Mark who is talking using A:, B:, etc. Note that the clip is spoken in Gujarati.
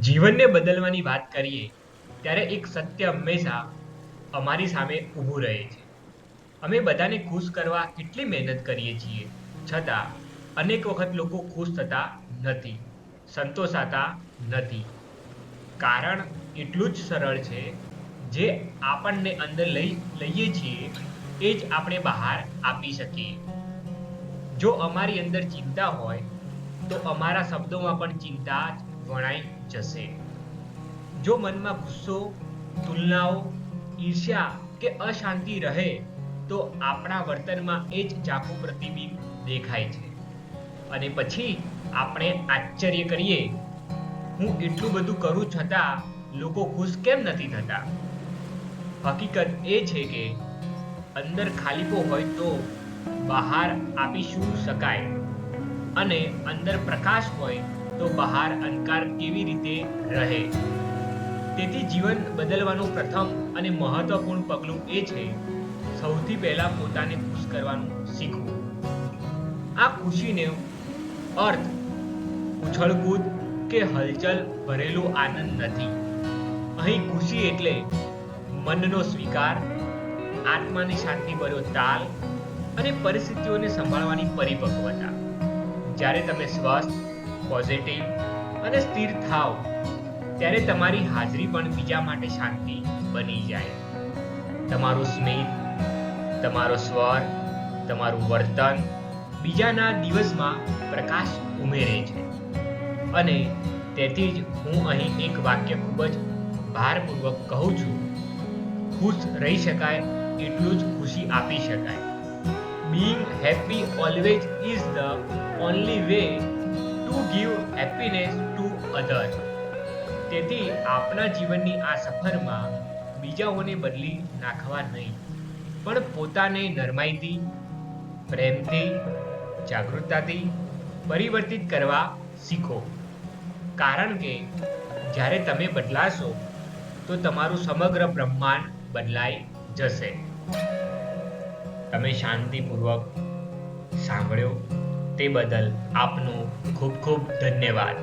A: જીવનને બદલવાની વાત કરીએ, ત્યારે એક સત્ય હંમેશા અમારી સામે ઊભું રહે છે. અમે બધાને ખુશ કરવા કેટલી મહેનત કરીએ છીએ, છતાં અનેક વખત લોકો ખુશ થતા નથી, સંતોષાતા નથી. કારણ એટલું જ સરળ છે, જે આપણને અંદર લઈ, લઈએ છીએ, એ જ આપણે બહાર આપી શકીએ. જો અમારી અંદર ચિંતા હોય, તો અમારા શબ્દોમાં પણ ચિંતા જ વણાઈ જશે. જો મનમાં ગુસ્સો, તુલનાઓ, ઈર્ષ્યા કે અશાંતિ રહે, તો આપણા વર્તનમાં એ જ ચાખું પ્રતિબિંબ દેખાય છે. અને પછી આપણે આશ્ચર્ય કરીએ, હું એટલું બધું કરું છતાં લોકો ખુશ કેમ નથી થતા? હકીકત એ છે કે અંદર ખાલીપો હોય તો બહાર આપી શું શકાય? અને અંદર પ્રકાશ હોય તો બહાર અંધકાર કેવી રીતે રહે? તેથી જીવન બદલવાનું પ્રથમ અને મહત્વપૂર્ણ પગલું એ છે, સૌથી પહેલા પોતાને ખુશ કરવાનું શીખવું. આ ખુશીને અર્થ ઉછળકૂદ કે હલચલ ભરેલો આનંદ નથી. અહીં ખુશી એટલે મનનો સ્વીકાર, આત્માની શાંતિ ભર્યો તાલ અને પરિસ્થિતિઓને સંભાળવાની પરિપક્વતા. જ્યારે તમે સ્વસ્થ પોઝિટિવ અને સ્થિર થાવ ત્યારે તમારી હાજરી પણ બીજા માટે શાંતિ બની જાય. તમારું સ્મિત તમારો સ્વર, તમારું વર્તન બીજાના દિવસમાં પ્રકાશ ઉમેરે છે. અને તેથી જ હું અહીં એક વાક્ય ખૂબ જ ભારપૂર્વક કહું છું. ખુશ રહી શકાય, એટલું જ ખુશી આપી શકાય. Being happy always is the only way to give happiness to other તેથી આપણા જીવનની આ સફરમાં બીજાઓને બદલી નાખવા નહીં, પણ પોતાને નરમાઈથી, પ્રેમથી, જાગૃતતાથી પરિવર્તિત કરવા શીખો. કારણ કે જ્યારે તમે બદલાશો, તો તમારું સમગ્ર બ્રહ્માંડ બદલાઈ જશે. તમે શાંતિપૂર્વક સાંભળ્યો તે બદલ આપનું ખૂબ ખૂબ ધન્યવાદ.